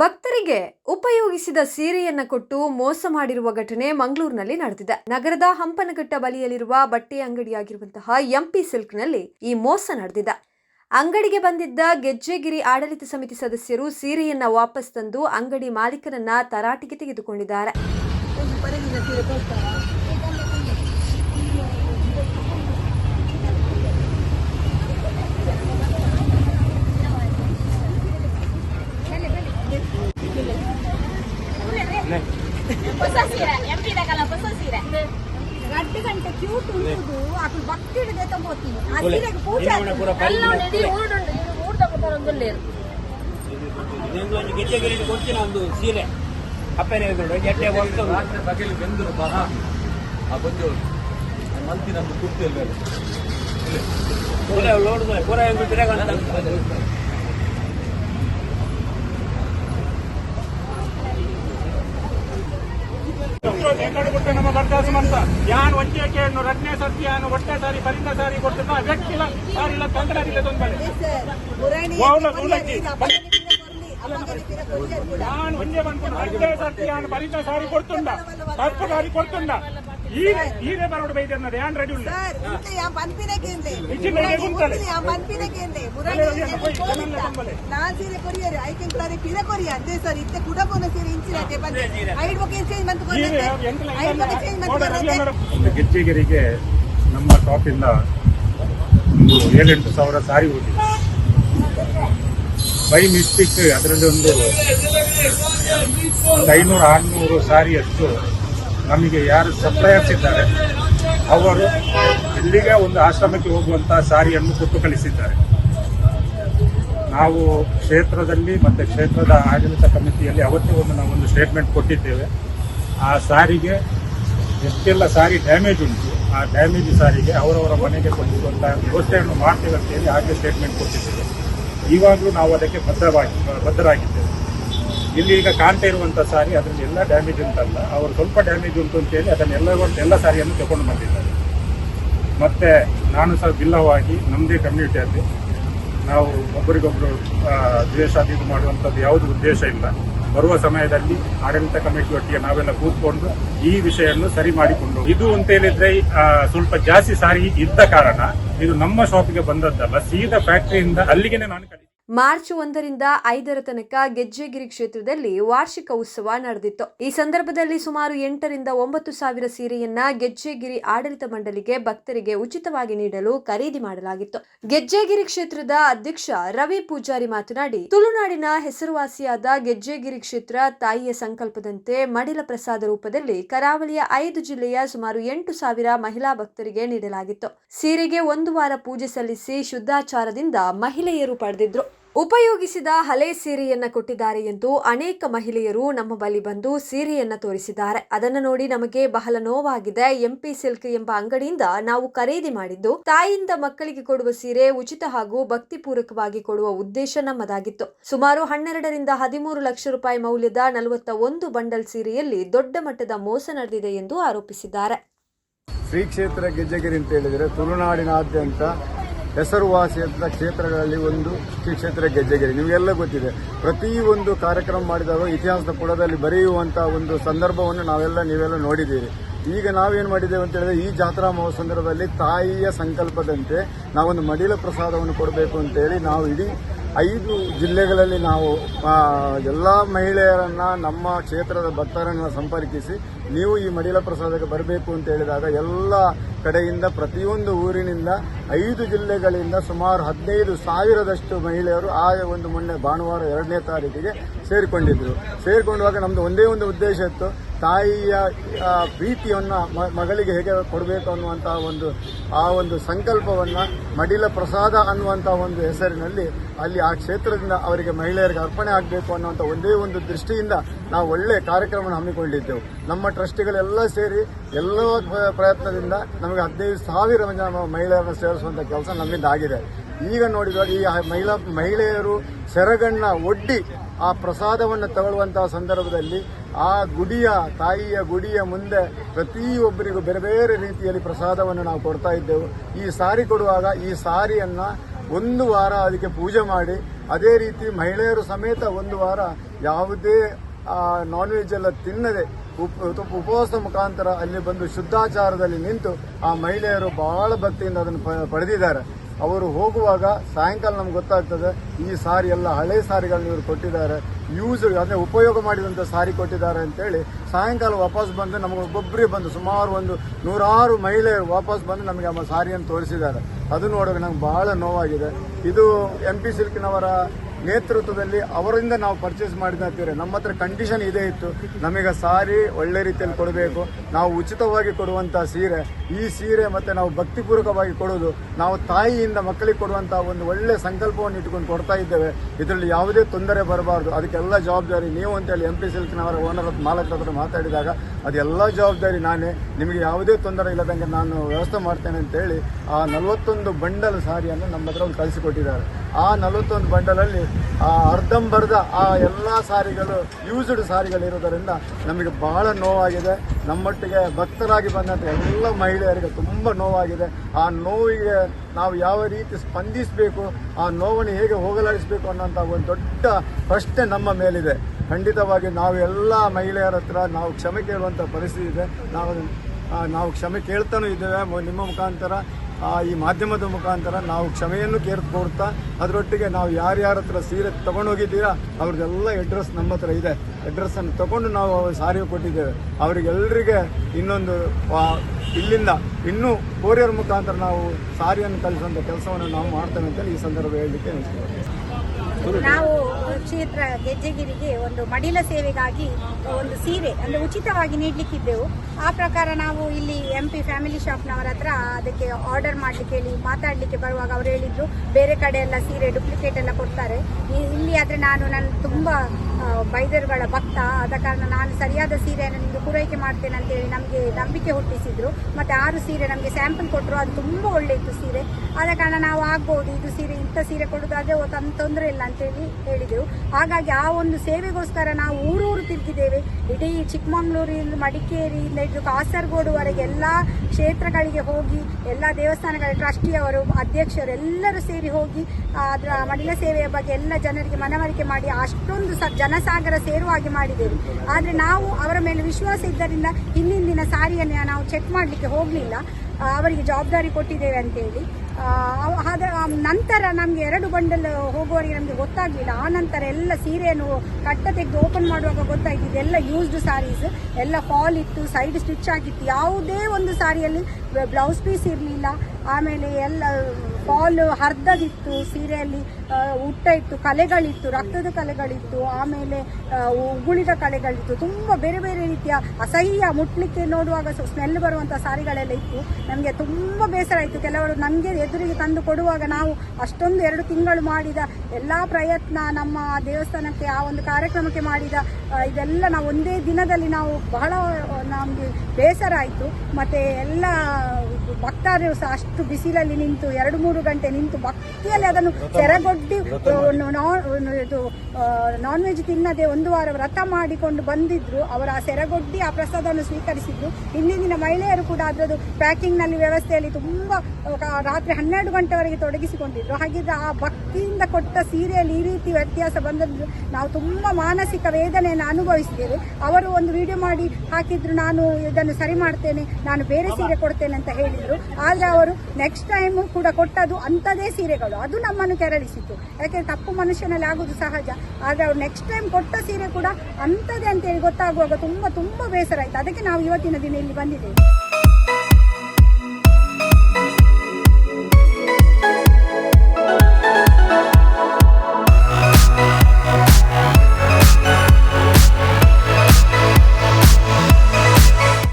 ಭಕ್ತರಿಗೆ ಉಪಯೋಗಿಸಿದ ಸೀರೆಯನ್ನ ಕೊಟ್ಟು ಮೋಸ ಮಾಡಿರುವ ಘಟನೆ ಮಂಗಳೂರಿನಲ್ಲಿ ನಡೆದಿದೆ. ನಗರದ ಹಂಪನಘಟ್ಟ ಬಳಿಯಲ್ಲಿರುವ ಬಟ್ಟೆ ಅಂಗಡಿಯಾಗಿರುವಂತಹ ಎಂಪಿ ಸಿಲ್ಕ್ನಲ್ಲಿ ಈ ಮೋಸ ನಡೆದಿದೆ. ಅಂಗಡಿಗೆ ಬಂದಿದ್ದ ಗೆಜ್ಜೆಗಿರಿ ಆಡಳಿತ ಸಮಿತಿ ಸದಸ್ಯರು ಸೀರೆಯನ್ನ ವಾಪಸ್ ತಂದು ಅಂಗಡಿ ಮಾಲೀಕನನ್ನ ತರಾಟೆಗೆ ತೆಗೆದುಕೊಂಡಿದ್ದಾರೆ. ಹೊಸ ಸೀರೆ ಎಂಟಿ ಕ್ಯೂಟ್ ಆ ಪೂಜೆ ಎಲ್ಲ ಇಡೀ ಊರುಂಡು ಊರು ತಗೋತಾರೆ ಒಂದಲ್ಲಿ ಇದೊಂದು ಒಂದು ಒಂದು ಸೀರೆ ಅಪ್ಪನೇ ಇದ್ರು ಗೆಡ್ಡೆ ಹೊತ್ತು ರಾತ್ರಿ ಬೆಂದರು ಬಹ ಆ ಬಂದು ಮಂತಿನ ನಮ್ದು ಕುರ್ತಿ ಇಲ್ವೇ ಪೂರ ನೋಡಿದ್ರೆ ಪೂರ ಹೆಂಗ್ ಮಂತ ಯಾನ್ ಒಂಜೆ ಕೇಳು ರಡ್ನೆ ಸರ್ತಿ ಯಾನು ಒಟ್ಟೆ ಸಾರಿ ಪರಿಂದ ಸಾರಿ ಕೊಡ್ತಿದ್ದ ವ್ಯಕ್ತಿ ಸಾರಿಲ್ಲ ತೊಂದರೆ ಉಳ್ಳಕ್ಕಿ. ಯಾನ್ ಒಂದೇ ಬಂದ್ಕೊಂಡು ರಡ್ನೆ ಸರ್ತಿ ಯಾನು ಪರಿಂದ ಸಾರಿ ಕೊಡ್ತುಂಡ ತಪ್ಪು ಸಾರಿ ಕೊಡ್ತುಂಡ ಈರೆ ನಮ್ಮ ಟಾಪ್ ಇಂದ ಅನ್ನೋದು ಯಾನ್ ರೆಡಿ ಉಂಡ ನಾನ್ ಸೀರೆ ಕೊರಿಯರ್ ಐಕೆ ಕ್ಲಾರಿ ಪಿರ ಕೊರಿಯ ಅಂದೆ ಸರ್ ಇತ್ತೆ ಕುಡ ಪೋನ ಸೀರೆ ಇಂಚಿನ ಬಂದೆ ಐಡ್ ಬಗ್ಗೆ ಚೇಂಜ್ ಬಗ್ಗೆ ಚೇಂಜ್ ನಮ್ಮ ಶಾಪಿಂದ ಒಂದು ಏಳೆಂಟು ಸಾವಿರ ಸಾರಿ ಹೋಗಿದೆ ಬೈ ಮಿಸ್ಟೇಕ್ ಅದರಲ್ಲಿ ಒಂದು ಐನೂರು ಸಾರಿ ಸಾರಿಯಷ್ಟು ನಮಗೆ ಯಾರು ಸಪ್ಲೈಯರ್ಸ್ ಇದ್ದಾರೆ, ಅವರು ಇಲ್ಲಿಗೆ ಒಂದು ಆಶ್ರಮಕ್ಕೆ ಹೋಗುವಂತಹ ಸಾರಿಯನ್ನು ಕೊಟ್ಟು ಕಳಿಸಿದ್ದಾರೆ. ನಾವು ಕ್ಷೇತ್ರದಲ್ಲಿ ಮತ್ತೆ ಕ್ಷೇತ್ರದ ಆಡಳಿತ ಸಮಿತಿಯಲ್ಲಿ ಅವತ್ತೇ ಒಂದು ನಾವೊಂದು ಸ್ಟೇಟ್ಮೆಂಟ್ ಕೊಟ್ಟಿದ್ದೇವೆ. ಆ ಸಾರಿಗೆ, ಎಷ್ಟೆಲ್ಲ ಸಾರಿ ಡ್ಯಾಮೇಜ್ ಉಂಟು, ಆ ಡ್ಯಾಮೇಜ್ ಸಾರಿಗೆ ಅವರವರ ಮನೆಗೆ ಕೊಡಿಸುವಂತಹ ವ್ಯವಸ್ಥೆಯನ್ನು ಮಾಡ್ತೇವೆ ಅಂತ ಹೇಳಿ ಆಗಲೇ ಸ್ಟೇಟ್ಮೆಂಟ್ ಕೊಟ್ಟಿದ್ದೇವೆ. ಇವಾಗಲೂ ನಾವು ಅದಕ್ಕೆ ಬದ್ಧವಾಗಿ, ಬದ್ಧರಾಗಿದ್ದೇವೆ. ಇಲ್ಲಿ ಈಗ ಕಾಣ್ತಾ ಇರುವಂಥ ಸಾರಿ ಅದರಲ್ಲಿ ಎಲ್ಲ ಡ್ಯಾಮೇಜ್ ಉಂಟಲ್ಲ. ಅವರು ಸ್ವಲ್ಪ ಡ್ಯಾಮೇಜ್ ಉಂಟು ಅಂತ ಹೇಳಿ ಅದನ್ನೆಲ್ಲ ಎಲ್ಲ ಸಾರಿಯನ್ನು ತಗೊಂಡು ಬಂದಿದ್ದಾರೆ. ಮತ್ತೆ ನಾನು ಸಹ ಬಿಲ್ಲವಾಗಿ ನಮ್ಮದೇ ಕಮ್ಯುನಿಟಿಯಲ್ಲಿ ನಾವು ಒಬ್ಬರಿಗೊಬ್ಬರು ದ್ವೇಷ ಇದು ಮಾಡುವಂಥದ್ದು ಯಾವುದು ಉದ್ದೇಶ ಇಲ್ಲ. ಬರುವ ಸಮಯದಲ್ಲಿ ಆಡಳಿತ ಕಮಿಟಿ ಒಟ್ಟಿಗೆ ನಾವೆಲ್ಲ ಕೂತ್ಕೊಂಡು ಈ ವಿಷಯವನ್ನು ಸರಿ ಮಾಡಿಕೊಂಡು ಇದು ಅಂತ ಹೇಳಿದ್ರೆ ಸ್ವಲ್ಪ ಜಾಸ್ತಿ ಸಾರಿ ಇದ್ದ ಕಾರಣ ಇದು ನಮ್ಮ ಶಾಪಿಗೆ ಬಂದದ್ದಲ್ಲ. ಸೀದಾ ಫ್ಯಾಕ್ಟರಿಯಿಂದ ಅಲ್ಲಿಗೆ ನಾನು ಮಾರ್ಚ್ ಒಂದರಿಂದ ಐದರ ತನಕ ಗೆಜ್ಜೆಗಿರಿ ಕ್ಷೇತ್ರದಲ್ಲಿ ವಾರ್ಷಿಕ ಉತ್ಸವ ನಡೆದಿತ್ತು. ಈ ಸಂದರ್ಭದಲ್ಲಿ ಸುಮಾರು ಎಂಟರಿಂದ ಒಂಬತ್ತು ಸಾವಿರ ಸೀರೆಯನ್ನ ಗೆಜ್ಜೆಗಿರಿ ಆಡಳಿತ ಮಂಡಳಿಗೆ ಭಕ್ತರಿಗೆ ಉಚಿತವಾಗಿ ನೀಡಲು ಖರೀದಿ ಮಾಡಲಾಗಿತ್ತು. ಗೆಜ್ಜೆಗಿರಿ ಕ್ಷೇತ್ರದ ಅಧ್ಯಕ್ಷ ರವಿ ಪೂಜಾರಿ ಮಾತನಾಡಿ, ತುಳುನಾಡಿನ ಹೆಸರುವಾಸಿಯಾದ ಗೆಜ್ಜೆಗಿರಿ ಕ್ಷೇತ್ರ ತಾಯಿಯ ಸಂಕಲ್ಪದಂತೆ ಮಡಿಲ ಪ್ರಸಾದ ರೂಪದಲ್ಲಿ ಕರಾವಳಿಯ ಐದು ಜಿಲ್ಲೆಯ ಸುಮಾರು ಎಂಟು ಸಾವಿರ ಮಹಿಳಾ ಭಕ್ತರಿಗೆ ನೀಡಲಾಗಿತ್ತು. ಸೀರೆಗೆ ಒಂದು ವಾರ ಪೂಜೆ ಸಲ್ಲಿಸಿ ಶುದ್ಧಾಚಾರದಿಂದ ಮಹಿಳೆಯರು ಪಡೆದಿದ್ರು. ಉಪಯೋಗಿಸಿದ ಹಳೆ ಸೀರೆಯನ್ನು ಕೊಟ್ಟಿದ್ದಾರೆ ಎಂದು ಅನೇಕ ಮಹಿಳೆಯರು ನಮ್ಮ ಬಳಿ ಬಂದು ಸೀರೆಯನ್ನು ತೋರಿಸಿದ್ದಾರೆ. ಅದನ್ನು ನೋಡಿ ನಮಗೆ ಬಹಳ ನೋವಾಗಿದೆ. ಎಂಪಿ ಸಿಲ್ಕ್ ಎಂಬ ಅಂಗಡಿಯಿಂದ ನಾವು ಖರೀದಿ ಮಾಡಿದ್ದು, ತಾಯಿಯಿಂದ ಮಕ್ಕಳಿಗೆ ಕೊಡುವ ಸೀರೆ ಉಚಿತ ಹಾಗೂ ಭಕ್ತಿಪೂರ್ವಕವಾಗಿ ಕೊಡುವ ಉದ್ದೇಶ ನಮ್ಮದಾಗಿತ್ತು. ಸುಮಾರು ಹನ್ನೆರಡರಿಂದ ಹದಿಮೂರು ಲಕ್ಷ ರೂಪಾಯಿ ಮೌಲ್ಯದ ನಲವತ್ತ ಒಂದು ಬಂಡಲ್ ಸೀರೆಯಲ್ಲಿ ದೊಡ್ಡ ಮಟ್ಟದ ಮೋಸ ನಡೆದಿದೆ ಎಂದು ಆರೋಪಿಸಿದ್ದಾರೆ. ಶ್ರೀ ಕ್ಷೇತ್ರ ಗೆಜ್ಜಗಿರಿ ಅಂತ ಹೇಳಿದರೆ ತುಳುನಾಡಿನಾದ್ಯಂತ ಹೆಸರುವಾಸಿಯಾದ ಕ್ಷೇತ್ರಗಳಲ್ಲಿ ಒಂದು ಶ್ರೀ ಕ್ಷೇತ್ರ ಗೆಜ್ಜೆಗಿರಿ. ನಿಮಗೆಲ್ಲ ಗೊತ್ತಿದೆ. ಪ್ರತಿ ಒಂದು ಕಾರ್ಯಕ್ರಮ ಮಾಡಿದಾಗ ಇತಿಹಾಸದ ಪುಟದಲ್ಲಿ ಬರೆಯುವಂಥ ಒಂದು ಸಂದರ್ಭವನ್ನು ನಾವೆಲ್ಲ ನೀವೆಲ್ಲ ನೋಡಿದ್ದೀರಿ. ಈಗ ನಾವೇನು ಮಾಡಿದ್ದೇವೆ ಅಂತ ಹೇಳಿದ್ರೆ ಈ ಜಾತ್ರಾ ಮಹೋತ್ಸವ ಸಂದರ್ಭದಲ್ಲಿ ತಾಯಿಯ ಸಂಕಲ್ಪದಂತೆ ನಾವೊಂದು ಮಡಿಲ ಪ್ರಸಾದವನ್ನು ಕೊಡಬೇಕು ಅಂತೇಳಿ ನಾವು ಇಡೀ ಐದು ಜಿಲ್ಲೆಗಳಲ್ಲಿ ನಾವು ಎಲ್ಲ ಮಹಿಳೆಯರನ್ನ, ನಮ್ಮ ಕ್ಷೇತ್ರದ ಭಕ್ತರನ್ನು ಸಂಪರ್ಕಿಸಿ ನೀವು ಈ ಮಡಿಲ ಪ್ರಸಾದಕ್ಕೆ ಬರಬೇಕು ಅಂತ ಹೇಳಿದಾಗ ಎಲ್ಲ ಕಡೆಯಿಂದ ಪ್ರತಿಯೊಂದು ಊರಿನಿಂದ ಐದು ಜಿಲ್ಲೆಗಳಿಂದ ಸುಮಾರು ಹದಿನೈದು ಸಾವಿರದಷ್ಟು ಮಹಿಳೆಯರು ಆ ಒಂದು ಮೊನ್ನೆ ಭಾನುವಾರ ಎರಡನೇ ತಾರೀಕಿಗೆ ಸೇರಿಕೊಂಡಿದ್ದರು ಸೇರಿಕೊಂಡಾಗ ನಮ್ಮದು ಒಂದೇ ಒಂದು ಉದ್ದೇಶ ಇತ್ತು. ತಾಯಿಯ ಪ್ರೀತಿಯನ್ನು ಮಗಳಿಗೆ ಹೇಗೆ ಕೊಡಬೇಕು ಅನ್ನುವಂಥ ಒಂದು, ಆ ಒಂದು ಸಂಕಲ್ಪವನ್ನು ಮಡಿಲ ಪ್ರಸಾದ ಅನ್ನುವಂಥ ಒಂದು ಹೆಸರಿನಲ್ಲಿ ಅಲ್ಲಿ ಆ ಕ್ಷೇತ್ರದಿಂದ ಅವರಿಗೆ ಮಹಿಳೆಯರಿಗೆ ಅರ್ಪಣೆ ಆಗಬೇಕು ಅನ್ನುವಂಥ ಒಂದೇ ಒಂದು ದೃಷ್ಟಿಯಿಂದ ನಾವು ಒಳ್ಳೆಯ ಕಾರ್ಯಕ್ರಮವನ್ನು ಹಮ್ಮಿಕೊಂಡಿದ್ದೆವು. ನಮ್ಮ ಟ್ರಸ್ಟಿಗಳೆಲ್ಲ ಸೇರಿ ಎಲ್ಲ ಪ್ರಯತ್ನದಿಂದ ನಮಗೆ ಹದಿನೈದು ಸಾವಿರ ಮಹಿಳೆಯರನ್ನು ಸೇರಿಸುವಂಥ ಕೆಲಸ ನಮ್ಮಿಂದ ಆಗಿದೆ. ಈಗ ನೋಡಿದಾಗ ಈ ಮಹಿಳಾ, ಮಹಿಳೆಯರು ಸೆರಗಣ್ಣ ಒಡ್ಡಿ ಆ ಪ್ರಸಾದವನ್ನು ತಗೊಳ್ಳುವಂತಹ ಸಂದರ್ಭದಲ್ಲಿ ಆ ಗುಡಿಯ, ತಾಯಿಯ ಗುಡಿಯ ಮುಂದೆ ಪ್ರತಿಯೊಬ್ಬರಿಗೂ ಬೇರೆ ಬೇರೆ ರೀತಿಯಲ್ಲಿ ಪ್ರಸಾದವನ್ನು ನಾವು ಕೊಡ್ತಾ ಇದ್ದೆವು. ಈ ಸಾರಿ ಕೊಡುವಾಗ ಈ ಸಾರಿಯನ್ನು ಒಂದು ವಾರ ಅದಕ್ಕೆ ಪೂಜೆ ಮಾಡಿ, ಅದೇ ರೀತಿ ಮಹಿಳೆಯರು ಸಮೇತ ಒಂದು ವಾರ ಯಾವುದೇ ನಾನ್ ವೆಜ್ ಎಲ್ಲ ತಿನ್ನದೆ ಉಪ, ಉಪ- ಉಪವಾಸ ಮುಖಾಂತರ ಅಲ್ಲಿ ಬಂದು ಶುದ್ಧಾಚಾರದಲ್ಲಿ ನಿಂತು ಆ ಮಹಿಳೆಯರು ಬಹಳ ಭಕ್ತಿಯಿಂದ ಅದನ್ನು ಪಡೆದಿದ್ದಾರೆ. ಅವರು ಹೋಗುವಾಗ ಸಾಯಂಕಾಲ ನಮ್ಗೆ ಗೊತ್ತಾಗ್ತದೆ, ಈ ಸಾರಿ ಎಲ್ಲ ಹಳೆ ಸಾರಿಗಳನ್ನ ಇವರು ಕೊಟ್ಟಿದ್ದಾರೆ ಯೂಸ್ ಅಂದರೆ ಉಪಯೋಗ ಮಾಡಿದಂಥ ಸಾರಿ ಕೊಟ್ಟಿದ್ದಾರೆ ಅಂತೇಳಿ ಸಾಯಂಕಾಲ ವಾಪಸ್ ಬಂದು ನಮಗೆ ಒಬ್ಬೊಬ್ಬರೇ ಬಂದು ಸುಮಾರು ಒಂದು ನೂರಾರು ಮಹಿಳೆಯರು ವಾಪಸ್ ಬಂದು ನಮಗೆ ಆ ಸಾರಿಯನ್ನು ತೋರಿಸಿದ್ದಾರೆ. ಅದು ನೋಡೋಕೆ ನಂಗೆ ಬಹಳ ನೋವಾಗಿದೆ. ಇದು ಎಂ ಪಿ ಸಿಲ್ಕಿನವರ ನೇತೃತ್ವದಲ್ಲಿ ಅವರಿಂದ ನಾವು ಪರ್ಚೇಸ್ ಮಾಡಿದಂತೀರಿ ನಮ್ಮ ಹತ್ರ ಕಂಡೀಷನ್ ಇದೇ ಇತ್ತು. ನಮಗೆ ಸಾರಿ ಒಳ್ಳೆ ರೀತಿಯಲ್ಲಿ ಕೊಡಬೇಕು. ನಾವು ಉಚಿತವಾಗಿ ಕೊಡುವಂಥ ಸೀರೆ, ಈ ಸೀರೆ ಮತ್ತು ನಾವು ಭಕ್ತಿಪೂರ್ವಕವಾಗಿ ಕೊಡೋದು ನಾವು ತಾಯಿಯಿಂದ ಮಕ್ಕಳಿಗೆ ಕೊಡುವಂಥ ಒಂದು ಒಳ್ಳೆ ಸಂಕಲ್ಪವನ್ನು ಇಟ್ಕೊಂಡು ಕೊಡ್ತಾ ಇದ್ದೇವೆ. ಇದರಲ್ಲಿ ಯಾವುದೇ ತೊಂದರೆ ಬರಬಾರ್ದು. ಅದಕ್ಕೆಲ್ಲ ಜವಾಬ್ದಾರಿ ನೀವು ಅಂತೇಳಿ ಎಂ ಪಿ ಸಿಲ್ಕ್ನವರ ಓನರ್ ಮಾಲಕರ ಹತ್ರ ಮಾತಾಡಿದಾಗ ಅದೆಲ್ಲ ಜವಾಬ್ದಾರಿ ನಾನೇ. ನಿಮಗೆ ಯಾವುದೇ ತೊಂದರೆ ಇಲ್ಲದಂಗೆ ನಾನು ವ್ಯವಸ್ಥೆ ಮಾಡ್ತೇನೆ ಅಂತೇಳಿ ಆ ನಲವತ್ತೊಂದು ಬಂಡಲ್ ಸಾರಿಯನ್ನು ನಮ್ಮ ಹತ್ರ ಅವ್ರು ಕಳಿಸಿಕೊಟ್ಟಿದ್ದಾರೆ. ಆ ನಲವತ್ತೊಂದು ಬಂಡಲಲ್ಲಿ ಆ ಅರ್ಧಂಬರ್ಧ ಆ ಎಲ್ಲ ಸಾರಿಗಳು ಯೂಸ್ಡ್ ಸಾರಿಗಳಿರೋದರಿಂದ ನಮಗೆ ಬಹಳ ನೋವಾಗಿದೆ. ನಮ್ಮೊಟ್ಟಿಗೆ ಭಕ್ತರಾಗಿ ಬಂದಂಥ ಎಲ್ಲ ಮಹಿಳೆಯರಿಗೆ ತುಂಬ ನೋವಾಗಿದೆ. ಆ ನೋವಿಗೆ ನಾವು ಯಾವ ರೀತಿ ಸ್ಪಂದಿಸಬೇಕು, ಆ ನೋವನ್ನು ಹೇಗೆ ಹೋಗಲಾಡಿಸಬೇಕು ಅನ್ನೋಂಥ ಒಂದು ದೊಡ್ಡ ಪ್ರಶ್ನೆ ನಮ್ಮ ಮೇಲಿದೆ. ಖಂಡಿತವಾಗಿ ನಾವು ಎಲ್ಲ ಮಹಿಳೆಯರ ಹತ್ರ ನಾವು ಕ್ಷಮೆ ಕೇಳುವಂಥ ಪರಿಸ್ಥಿತಿ ಇದೆ. ನಾವು ನಾವು ಕ್ಷಮೆ ಕೇಳ್ತಾನೂ ಇದ್ದೇವೆ. ನಿಮ್ಮ ಮುಖಾಂತರ ಈ ಮಾಧ್ಯಮದ ಮುಖಾಂತರ ನಾವು ಕ್ಷಮೆಯನ್ನು ಕೇರ್ ಕೋರ್ತಾ ಅದರೊಟ್ಟಿಗೆ ನಾವು ಯಾರ್ಯಾರ ಹತ್ರ ಸೀರೆ ತಗೊಂಡೋಗಿದ್ದೀರಾ, ಅವ್ರದ್ದೆಲ್ಲ ಅಡ್ರೆಸ್ ನಮ್ಮ ಹತ್ರ ಇದೆ. ಅಡ್ರೆಸ್ಸನ್ನು ತಗೊಂಡು ನಾವು ಅವ್ರ ಸಾರಿ ಕೊಟ್ಟಿದ್ದೇವೆ. ಅವರಿಗೆಲ್ಲರಿಗೆ ಇನ್ನೊಂದು ಇಲ್ಲಿಂದ ಇನ್ನೂ ಕೊರಿಯರ್ ಮುಖಾಂತರ ನಾವು ಸಾರಿಯನ್ನು ಕಲಿಸುವಂಥ ಕೆಲಸವನ್ನು ನಾವು ಮಾಡ್ತೇವೆ ಅಂತೇಳಿ ಈ ಸಂದರ್ಭ ಹೇಳಲಿಕ್ಕೆ ನಾವು ಕ್ಷೇತ್ರ ಗೆಜ್ಜೆಗಿರಿಗೆ ಒಂದು ಮಡಿಲ ಸೇವೆಗಾಗಿ ಒಂದು ಸೀರೆ ಅಂದ್ರೆ ಉಚಿತವಾಗಿ ನೀಡಲಿಕ್ಕಿದ್ದೆವು. ಆ ಪ್ರಕಾರ ನಾವು ಇಲ್ಲಿ ಎಂ ಪಿ ಫ್ಯಾಮಿಲಿ ಶಾಪ್ನವರ ಹತ್ರ ಅದಕ್ಕೆ ಆರ್ಡರ್ ಮಾಡ್ಲಿಕ್ಕೆ ಹೇಳಿ ಮಾತಾಡ್ಲಿಕ್ಕೆ ಬರುವಾಗ ಅವರು ಹೇಳಿದ್ರು, ಬೇರೆ ಕಡೆ ಎಲ್ಲ ಸೀರೆ ಡುಪ್ಲಿಕೇಟ್ ಎಲ್ಲ ಕೊಡ್ತಾರೆ. ಇಲ್ಲಿ ಆದ್ರೆ ನಾನು ನನ್ನ ತುಂಬಾ ಬೈದರ್ಗಳ ಭಕ್ತ. ಆದ ಕಾರಣ ನಾನು ಸರಿಯಾದ ಸೀರೆಯನ್ನು ನಿಮಗೆ ಪೂರೈಕೆ ಮಾಡ್ತೇನೆ ಅಂತೇಳಿ ನಮಗೆ ನಂಬಿಕೆ ಹುಟ್ಟಿಸಿದ್ರು. ಮತ್ತೆ ಆರು ಸೀರೆ ನಮಗೆ ಸ್ಯಾಂಪಲ್ ಕೊಟ್ಟರು ಅದು ತುಂಬ ಒಳ್ಳೆ ಇತ್ತು ಸೀರೆ. ಆದ ಕಾರಣ ನಾವು ಆಗ್ಬೋದು. ಇದು ಸೀರೆ, ಇಂಥ ಸೀರೆ ಕೊಡೋದಾದ್ರೆ ತನ್ನ ತೊಂದರೆ ಇಲ್ಲ ಅಂತೇಳಿ ಹೇಳಿದೆವು. ಹಾಗಾಗಿ ಆ ಒಂದು ಸೇವೆಗೋಸ್ಕರ ನಾವು ಊರೂರು ತಿರುಗಿದ್ದೇವೆ. ಇಡೀ ಚಿಕ್ಕಮಂಗ್ಳೂರಿಂದ ಮಡಿಕೇರಿಯಿಂದ ಹಿಡಿದು ಕಾಸರಗೋಡುವರೆಗೆ ಎಲ್ಲ ಕ್ಷೇತ್ರಗಳಿಗೆ ಹೋಗಿ, ಎಲ್ಲ ದೇವಸ್ಥಾನಗಳ ಟ್ರಸ್ಟಿಯವರು ಅಧ್ಯಕ್ಷರು ಎಲ್ಲರೂ ಸೇರಿ ಹೋಗಿ ಅದರ ಮಡಿಲ ಸೇವೆಯ ಬಗ್ಗೆ ಎಲ್ಲ ಜನರಿಗೆ ಮನವರಿಕೆ ಮಾಡಿ, ಅಷ್ಟೊಂದು ಸ ಜನಸಾಗರ ಸೇರುವ ಹಾಗೆ ಮಾಡಿದ್ದೇವೆ. ಆದರೆ ನಾವು ಅವರ ಮೇಲೆ ವಿಶ್ವಾಸ ಇದ್ದರಿಂದ ಹಿಂದಿನ ದಿನ ಸಾರಿಯನ್ನು ನಾವು ಚೆಕ್ ಮಾಡಲಿಕ್ಕೆ ಹೋಗಲಿಲ್ಲ. ಅವರಿಗೆ ಜವಾಬ್ದಾರಿ ಕೊಟ್ಟಿದ್ದೇವೆ ಅಂತೇಳಿ ಆದರೆ ನಂತರ ನಮಗೆ ಎರಡು ಬಂಡಲ್ ಹೋಗುವವರಿಗೆ ನಮಗೆ ಗೊತ್ತಾಗಲಿಲ್ಲ. ಆ ನಂತರ ಎಲ್ಲ ಸೀರೆಯನ್ನು ಕಟ್ಟ ತೆಗೆದು ಓಪನ್ ಮಾಡುವಾಗ ಗೊತ್ತಾಯ್ತು, ಇದೆಲ್ಲ ಯೂಸ್ಡ್ ಸಾರೀಸ್ ಎಲ್ಲ ಫಾಲ್ ಇತ್ತು ಸೈಡ್ ಸ್ಟಿಚ್ ಆಗಿತ್ತು. ಯಾವುದೇ ಒಂದು ಸಾರಿಯಲ್ಲಿ ಬ್ಲೌಸ್ ಪೀಸ್ ಇರಲಿಲ್ಲ. ಆಮೇಲೆ ಎಲ್ಲ ಫಾಲ್ ಹರ್ದದಿತ್ತು, ಸೀರೆಯಲ್ಲಿ ಹುಟ್ಟ ಇತ್ತು, ಕಲೆಗಳಿತ್ತು, ರಕ್ತದ ಕಲೆಗಳಿತ್ತು, ಆಮೇಲೆ ಉಗುಳಿದ ಕಲೆಗಳಿತ್ತು. ತುಂಬ ಬೇರೆ ಬೇರೆ ರೀತಿಯ ಅಸಹ್ಯ ಮುಟ್ಲಿಕ್ಕೆ ನೋಡುವಾಗ ಸ್ಮೆಲ್ ಬರುವಂಥ ಸಾರಿಗಳೆಲ್ಲ ಇತ್ತು. ನಮಗೆ ತುಂಬ ಬೇಸರ ಆಯಿತು. ಕೆಲವರು ನಮಗೆ ಎದುರಿಗೆ ತಂದು ಕೊಡುವಾಗ ನಾವು ಅಷ್ಟೊಂದು ಎರಡು ತಿಂಗಳು ಮಾಡಿದ ಎಲ್ಲ ಪ್ರಯತ್ನ, ನಮ್ಮ ದೇವಸ್ಥಾನಕ್ಕೆ ಆ ಒಂದು ಕಾರ್ಯಕ್ರಮಕ್ಕೆ ಮಾಡಿದ ಇದೆಲ್ಲ ನಾವು ಒಂದೇ ದಿನದಲ್ಲಿ ನಾವು ಬಹಳ ನಮಗೆ ಬೇಸರ ಆಯಿತು. ಮತ್ತು ಎಲ್ಲ ಭಕ್ತರು ಸಹ ಅಷ್ಟು ಬಿಸಿಲಲ್ಲಿ ನಿಂತು ಎರಡು ಮೂರು ಗಂಟೆ ನಿಂತು ಭಕ್ತಿಯಲ್ಲಿ ಅದನ್ನು ಸೆರಗೊಡ್ಡಿ ಇದು ನಾನ್ ವೆಜ್ ತಿನ್ನದೆ ಒಂದು ವಾರ ವ್ರತ ಮಾಡಿಕೊಂಡು ಬಂದಿದ್ರು. ಅವರ ಆ ಸೆರಗೊಡ್ಡಿ ಆ ಪ್ರಸಾದವನ್ನು ಸ್ವೀಕರಿಸಿದ್ರು. ಹಿಂದಿನ ದಿನ ಮಹಿಳೆಯರು ಕೂಡ ಅದರದ್ದು ಪ್ಯಾಕಿಂಗ್ನಲ್ಲಿ ವ್ಯವಸ್ಥೆಯಲ್ಲಿ ತುಂಬ ರಾತ್ರಿ ಹನ್ನೆರಡು ಗಂಟೆವರೆಗೆ ತೊಡಗಿಸಿಕೊಂಡಿದ್ರು. ಹಾಗಿದ್ರೆ ಆ ಭಕ್ತಿಯಿಂದ ಕೊಟ್ಟ ಸೀರೆಯಲ್ಲಿ ಈ ರೀತಿ ವ್ಯತ್ಯಾಸ ಬಂದದ್ದು ನಾವು ತುಂಬ ಮಾನಸಿಕ ವೇದನೆಯನ್ನು ಅನುಭವಿಸಿದ್ದೇವೆ. ಅವರು ಒಂದು ವಿಡಿಯೋ ಮಾಡಿ ಹಾಕಿದ್ರು ನಾನು ಇದನ್ನು ಸರಿ ಮಾಡ್ತೇನೆ ನಾನು ಬೇರೆ ಸೀರೆ ಕೊಡ್ತೇನೆ ಅಂತ ಹೇಳಿದರು. ಆದರೆ ಅವರು ನೆಕ್ಸ್ಟ್ ಟೈಮ್ ಕೂಡ ಕೊಟ್ಟದ್ದು ಅಂತದೇ ಸೀರೆಗಳು. ಅದು ನಮ್ಮನ್ನು ಕೆರಳಿಸಿತ್ತು. ಯಾಕೆಂದ್ರೆ ತಪ್ಪು ಮನುಷ್ಯನಲ್ಲಿ ಆಗೋದು ಸಹಜ. ಆದರೆ ಅವ್ರು ನೆಕ್ಸ್ಟ್ ಟೈಮ್ ಕೊಟ್ಟ ಸೀರೆ ಕೂಡ ಅಂಥದ್ದೇ ಅಂತೇಳಿ ಗೊತ್ತಾಗುವಾಗ ತುಂಬ ತುಂಬ ಬೇಸರ ಆಯಿತು. ಅದಕ್ಕೆ ನಾವು ಇವತ್ತಿನ ದಿನ ಇಲ್ಲಿ ಬಂದಿದ್ದೇವೆ.